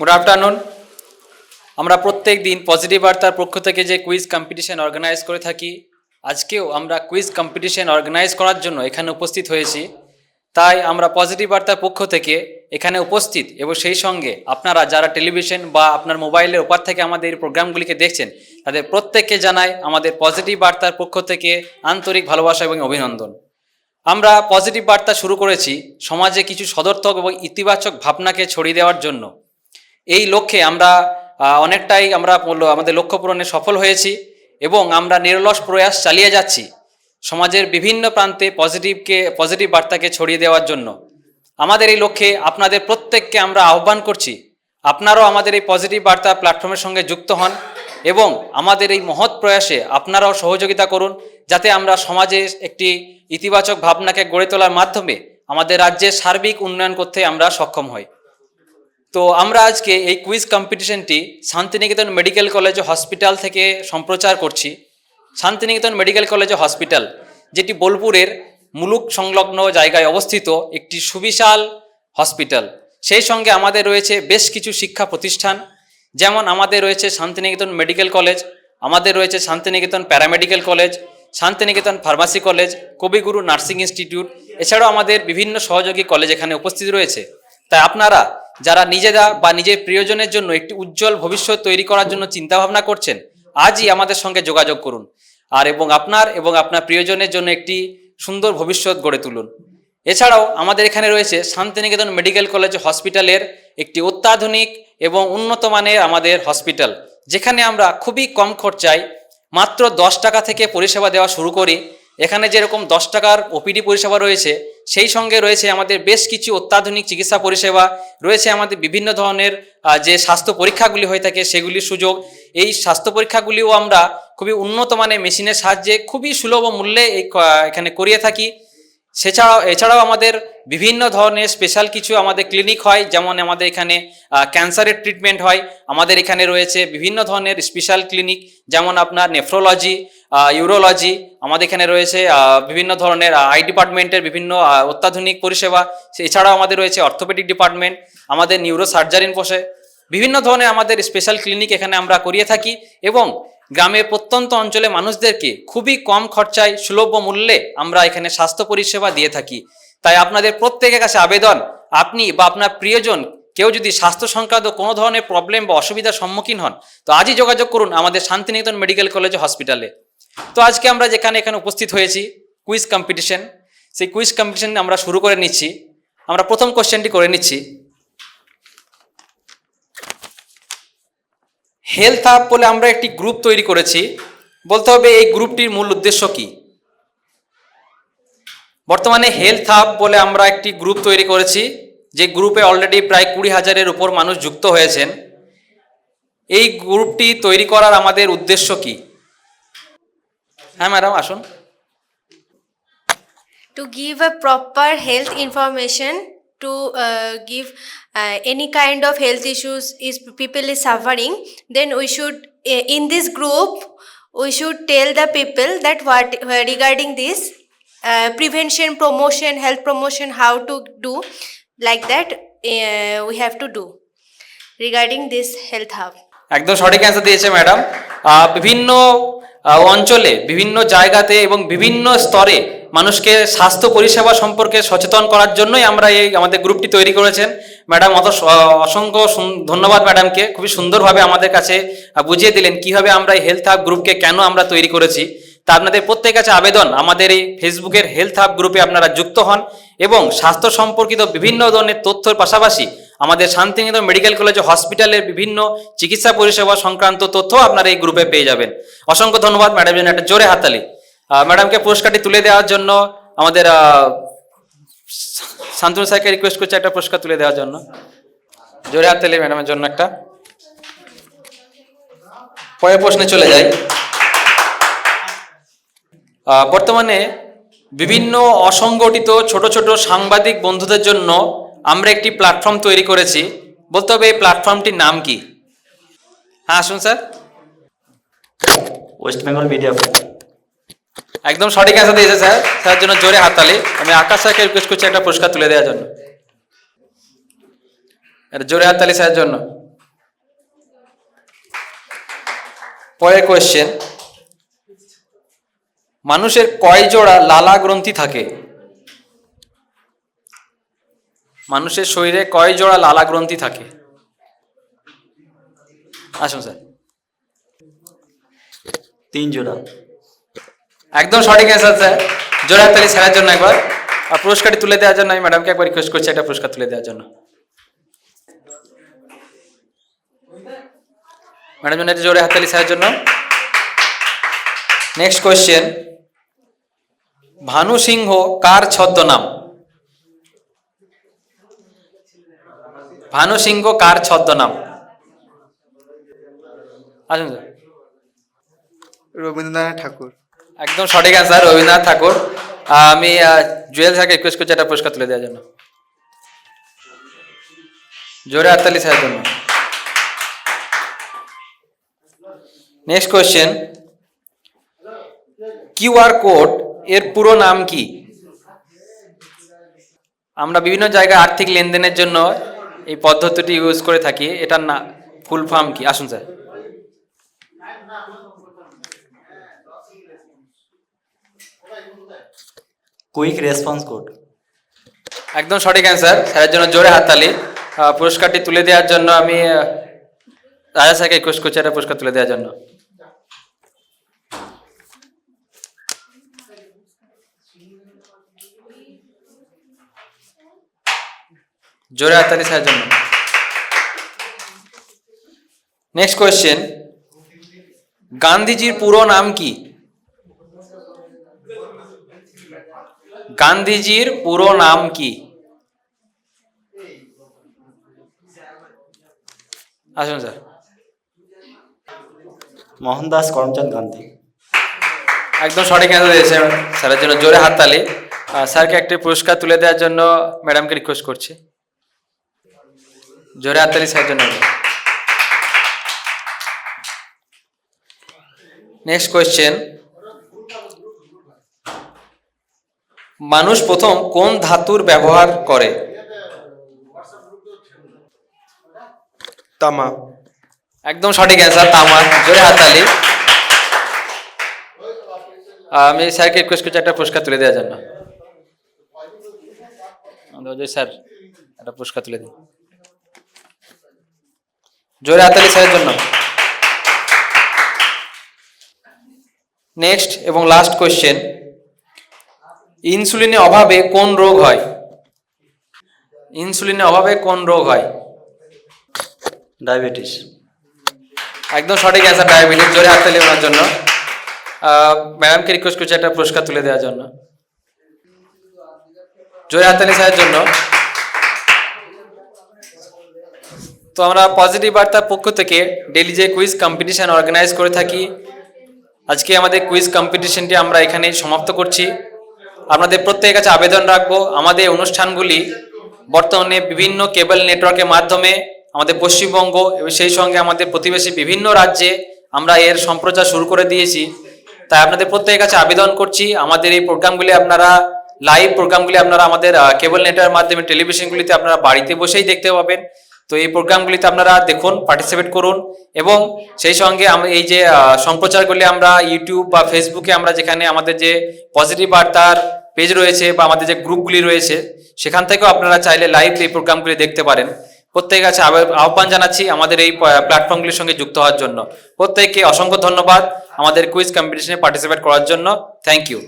Good afternoon আমরা প্রত্যেক দিন পজিটিভ বার্তার পক্ষ থেকে যে কুইজ কম্পিটিশন অর্গানাইজ করে থাকি, আজকেও আমরা কুইজ কম্পিটিশন অর্গানাইজ করার জন্য এখানে উপস্থিত হয়েছি। তাই আমরা পজিটিভ বার্তার পক্ষ থেকে এখানে উপস্থিত এবং সেই সঙ্গে আপনারা যারা টেলিভিশন বা আপনার মোবাইলের ওপার থেকে আমাদের এই প্রোগ্রামগুলিকে দেখছেন, তাদের প্রত্যেককে জানাই আমাদের পজিটিভ বার্তার পক্ষ থেকে আন্তরিক ভালোবাসা এবং অভিনন্দন। আমরা পজিটিভ বার্তা শুরু করেছি সমাজে কিছু সদর্থক এবং ইতিবাচক ভাবনাকে ছড়িয়ে দেওয়ার জন্য। এই লক্ষ্যে আমরা অনেকটাই আমরা আমাদের লক্ষ্য পূরণে সফল হয়েছি এবং আমরা নিরলস প্রয়াস চালিয়ে যাচ্ছি সমাজের বিভিন্ন প্রান্তে পজিটিভকে, পজিটিভ বার্তাকে ছড়িয়ে দেওয়ার জন্য। আমাদের এই লক্ষ্যে আপনাদের প্রত্যেককে আমরা আহ্বান করছি, আপনারাও আমাদের এই পজিটিভ বার্তা প্ল্যাটফর্মের সঙ্গে যুক্ত হন এবং আমাদের এই মহৎ প্রয়াসে আপনারাও সহযোগিতা করুন, যাতে আমরা সমাজে একটি ইতিবাচক ভাবনাকে গড়ে তোলার মাধ্যমে আমাদের রাজ্যের সার্বিক উন্নয়ন করতে আমরা সক্ষম হই। তো আমরা আজকে এই কুইজ কম্পিটিশনটি শান্তিনিকেতন মেডিকেল কলেজ হসপিটাল থেকে সম্প্রচার করছি। শান্তিনিকেতন মেডিকেল কলেজ হসপিটাল, যেটি বোলপুরের মুলুক সংলগ্ন জায়গায় অবস্থিত একটি সুবিশাল হসপিটাল। সেই সঙ্গে আমাদের রয়েছে বেশ কিছু শিক্ষা প্রতিষ্ঠান, যেমন আমাদের রয়েছে শান্তিনিকেতন মেডিকেল কলেজ, আমাদের রয়েছে Santiniketan paramedical college, Santiniketan pharmacy college, Kabiguru nursing institute, এছাড়াও আমাদের বিভিন্ন সহযোগী কলেজ এখানে উপস্থিত রয়েছে। তাই আপনারা যারা নিজেরা বা নিজের প্রিয়জনের জন্য একটি উজ্জ্বল ভবিষ্যৎ তৈরি করার জন্য চিন্তাভাবনা করছেন, আজই আমাদের সঙ্গে যোগাযোগ করুন। আর এবং আপনার এবং আপনার প্রিয়জনের জন্য একটি সুন্দর ভবিষ্যৎ গড়ে তুলুন। এছাড়াও আমাদের এখানে রয়েছে শান্তিনিকেতন মেডিকেল কলেজ হসপিটালের একটি অত্যাধুনিক এবং উন্নত মানের আমাদের হসপিটাল। যেখানে আমরা খুবই কম খরচায় মাত্র দশ টাকা থেকে পরিষেবা দেওয়া শুরু করি। এখানে যেরকম দশ টাকার ওপিডি পরিষেবা রয়েছে, সেই সঙ্গে রয়েছে আমাদের বেশ কিছু অত্যাধুনিক চিকিৎসা পরিষেবা, রয়েছে আমাদের বিভিন্ন ধরনের যে স্বাস্থ্য পরীক্ষাগুলি হয়ে থাকে সেগুলির সুযোগ। এই স্বাস্থ্য পরীক্ষাগুলিও আমরা খুবই উন্নত মানের মেশিনের সাহায্যে খুবই সুলভ মূল্যে এখানে করিয়ে থাকি। সেছাড়াও, এছাড়াও আমাদের বিভিন্ন ধরনের স্পেশাল কিছু আমাদের ক্লিনিক হয়, যেমন আমাদের এখানে ক্যান্সারের ট্রিটমেন্ট হয়, আমাদের এখানে রয়েছে বিভিন্ন ধরনের স্পেশাল ক্লিনিক যেমন আপনার নেফ্রোলজি ইউরোলজি আমাদের এখানে রয়েছে বিভিন্ন ধরনের আই ডিপার্টমেন্টের বিভিন্ন অত্যাধুনিক পরিষেবা এছাড়াও আমাদের রয়েছে অর্থোপেডিক ডিপার্টমেন্ট আমাদের নিউরো সার্জারিন বসে, বিভিন্ন ধরনের আমাদের স্পেশাল ক্লিনিক এখানে আমরা করিয়ে থাকি এবং গ্রামের প্রত্যন্ত অঞ্চলে মানুষদেরকে খুবই কম খরচায় সুলভ মূল্যে আমরা এখানে স্বাস্থ্য পরিষেবা দিয়ে থাকি। তাই আপনাদের প্রত্যেকের কাছে আবেদন, আপনি বা আপনার প্রিয়জন কেউ যদি স্বাস্থ্য সংক্রান্ত কোনো ধরনের প্রবলেম বা অসুবিধার সম্মুখীন হন, তো আজই যোগাযোগ করুন আমাদের শান্তিনিকেতন মেডিকেল কলেজ হসপিটালে। তো আজকে আমরা যেখানে এখানে উপস্থিত হয়েছি কুইজ কম্পিটিশন সেই কুইজ কম্পিটিশন আমরা শুরু করে নিচ্ছি। আমরা প্রথম কোশ্চেনটি করে নিচ্ছি। হেলথ আপ বলে আমরা একটি গ্রুপ তৈরি করেছি। বলতে হবে এই গ্রুপটির মূল উদ্দেশ্য কি? বর্তমানে হেলথ হাব বলে আমরা একটি গ্রুপ তৈরি করেছি, যে গ্রুপে অলরেডি প্রায় কুড়ি হাজারের উপর মানুষ যুক্ত হয়েছেন। এই গ্রুপটি তৈরি করার আমাদের উদ্দেশ্য কি? হ্যাঁ ম্যাডাম আসুন। To give a proper health information to uh, give uh, any kind of health issues is people is suffering then we should uh, in this group we should tell the people that what uh, regarding this uh, prevention promotion health promotion how to do like that uh, we have to do regarding this health hub একদম সঠিক answer দিয়েছে madam বিভিন্ন অঞ্চলে বিভিন্ন জায়গাতে এবং বিভিন্ন স্তরে মানুষকে স্বাস্থ্য পরিষেবা সম্পর্কে সচেতন করার জন্যই আমরা এই আমাদের গ্রুপটি তৈরি করেছেন। ম্যাডাম অত অসংখ্য ধন্যবাদ ম্যাডামকে। খুবই সুন্দরভাবে আমাদের কাছে বুঝিয়ে দিলেন কীভাবে আমরা এই হেলথ হাব গ্রুপকে কেন আমরা তৈরি করেছি। তা আপনাদের প্রত্যেকের কাছে আবেদন আমাদের এই ফেসবুকের হেলথ হাব গ্রুপে আপনারা যুক্ত হন এবং স্বাস্থ্য সম্পর্কিত বিভিন্ন ধরনের তথ্যের পাশাপাশি আমাদের শান্তিনিকেতন মেডিকেল কলেজ হসপিটালের বিভিন্ন চিকিৎসা পরিষেবা সংক্রান্ত তথ্য আপনারা এই গ্রুপে পেয়ে যাবেন। অসংখ্য ধন্যবাদ ম্যাডাম জোরে হাততালি। আহ, ম্যাডামকে পুরস্কারটি তুলে দেওয়ার জন্য আমাদের শান্তনু স্যারকে রিকোয়েস্ট করছি একটা পুরস্কার তুলে দেওয়ার জন্য। জোরে হাততালি ম্যাডামের জন্য একটা। পরের প্রশ্নে চলে যাই। বর্তমানে বিভিন্ন অসংগঠিত ছোট ছোট সাংবাদিক বন্ধুদের জন্য আমরা একটি প্ল্যাটফর্ম তৈরি করেছি। বলতে হবে এই প্ল্যাটফর্মটির নাম কি? হ্যাঁ আসুন স্যার ওয়েস্ট বেঙ্গল মিডিয়া একদম সঠিক অ্যান্সার দিয়েছে স্যার। স্যার জন্য জোরে হাততালি। আমি আকাশ স্যারকে রিকোয়েস্ট করছি একটা পুরস্কার তুলে দেওয়ার জন্য। জোরে হাততালি স্যারের জন্য। পরের কোয়েশ্চেন মানুষের কয় জোড়া লালা গ্রন্থি থাকে? মানুষের শরীরে কয় জোড়া লালা গ্রন্থি থাকে? আসুন স্যার। তিন জোড়া। একদম সঠিক অ্যান্সার স্যার জোড়া তালি স্যারের জন্য একবার। আর পুরস্কারটি তুলে দেওয়ার জন্য আমি ম্যাডামকে একবার রিকোয়েস্ট করছি একটা পুরস্কার তুলে দেওয়ার জন্য। ম্যাডাম জন্য জোরে হাততালি স্যারের জন্য। নেক্সট কোয়েশ্চেন ভানু সিংহ, কার ছদ্মনাম? ভানু সিংহ, কার ছদ্মনাম? আসুন রবীন্দ্রনাথ ঠাকুর। একদম সঠিক অ্যান্সার রবীন্দ্রনাথ ঠাকুর। আমি জুয়েল স্যারকে রিকোয়েস্ট করছি একটা পুরস্কার তুলে দেওয়ার জন্য। জোরে হাততালি স্যারের জন্য। নেক্সট কোয়েশ্চেন কিউআর কোড এর পুরো নাম কি? আমরা বিভিন্ন জায়গায় আর্থিক লেনদেনের জন্য এই পদ্ধতিটি ইউজ করে থাকি। এটার না ফুল ফর্ম কি? আসুন স্যার কুইক রেসপন্স কোড একদম সঠিক অ্যান্সার স্যারের জন্য জোরে হাততালি। পুরস্কারটি তুলে দেওয়ার জন্য আমি রাজা স্যারকে রিকোয়েস্ট করছি একটা পুরস্কার তুলে দেওয়ার জন্য। জোরে হাততালি স্যারের জন্য। নেক্সট কোয়েশ্চেন গান্ধীজির পুরো নাম কি? গান্ধীজির পুরো নাম কি? আসুন স্যার। মোহনদাস করমচাঁদ গান্ধী। একদম সঠিক অ্যান্সার দিয়েছে স্যারের জন্য। জোরে হাততালি। স্যারকে একটি পুরস্কার তুলে দেওয়ার জন্য ম্যাডামকে রিকোয়েস্ট করছি। জোরে হাততালি স্যারের জন্য। নেক্সট কোয়েশ্চেন মানুষ প্রথম কোন ধাতুর ব্যবহার করে? তামা। একদম সঠিক অ্যান্সার তামা। জোরে হাততালি আমি স্যারকে রিকোয়েস্ট করছি একটা পুরস্কার তুলে দেওয়ার জন্য। স্যার একটা পুরস্কার তুলে দিন। জোরে হাততালি স্যারের জন্য। নেক্সট এবং লাস্ট কোয়েশ্চেন ইনসুলিনের অভাবে কোন রোগ হয়? ইনসুলিনের অভাবে কোন রোগ হয়? ডায়াবেটিস। একদম সঠিক অ্যান্সার ডায়াবেটিস। জোরে হাততালি ওনার জন্য। ম্যাডামকে রিকোয়েস্ট করছি একটা পুরস্কার তুলে দেওয়ার জন্য। জোরে হাততালি স্যারের জন্য। তো আমরা পজিটিভ বার্তার পক্ষ থেকে ডেলি যে কুইজ কম্পিটিশান অর্গানাইজ করে থাকি আজকে আমাদের কুইজ কম্পিটিশনটি আমরা এখানে সমাপ্ত করছি। আপনাদের প্রত্যেকের কাছে আবেদন রাখব, আমাদের অনুষ্ঠানগুলি বর্তমানে বিভিন্ন কেবল নেটওয়ার্কের মাধ্যমে আমাদের পশ্চিমবঙ্গ এবং সেই সঙ্গে আমাদের প্রতিবেশী বিভিন্ন রাজ্যে আমরা এর সম্প্রচার শুরু করে দিয়েছি। তাই আপনাদের প্রত্যেকের কাছে আবেদন করছি, আমাদের এই প্রোগ্রামগুলি আপনারা, লাইভ প্রোগ্রামগুলি আপনারা আমাদের কেবল নেটওয়ার্কের মাধ্যমে টেলিভিশনগুলিতে আপনারা বাড়িতে বসেই দেখতে পাবেন। তো এই প্রোগ্রামগুলিতে আপনারা দেখুন পার্টিসিপেট করুন এবং সেই সঙ্গে এই যে সম্প্রচারগুলি আমরা ইউটিউব বা ফেসবুকে আমরা যেখানে আমাদের যে পজিটিভ বার্তার পেজ রয়েছে বা আমাদের যে গ্রুপগুলি রয়েছে, সেখান থেকেও আপনারা চাইলে লাইভ এই প্রোগ্রামগুলি দেখতে পারেন। প্রত্যেকের কাছে আহ্বান জানাচ্ছি আমাদের এই প্ল্যাটফর্মগুলির সঙ্গে যুক্ত হওয়ার জন্য। প্রত্যেককে অসংখ্য ধন্যবাদ আমাদের কুইজ কম্পিটিশনে পার্টিসিপেট করার জন্য। Thank you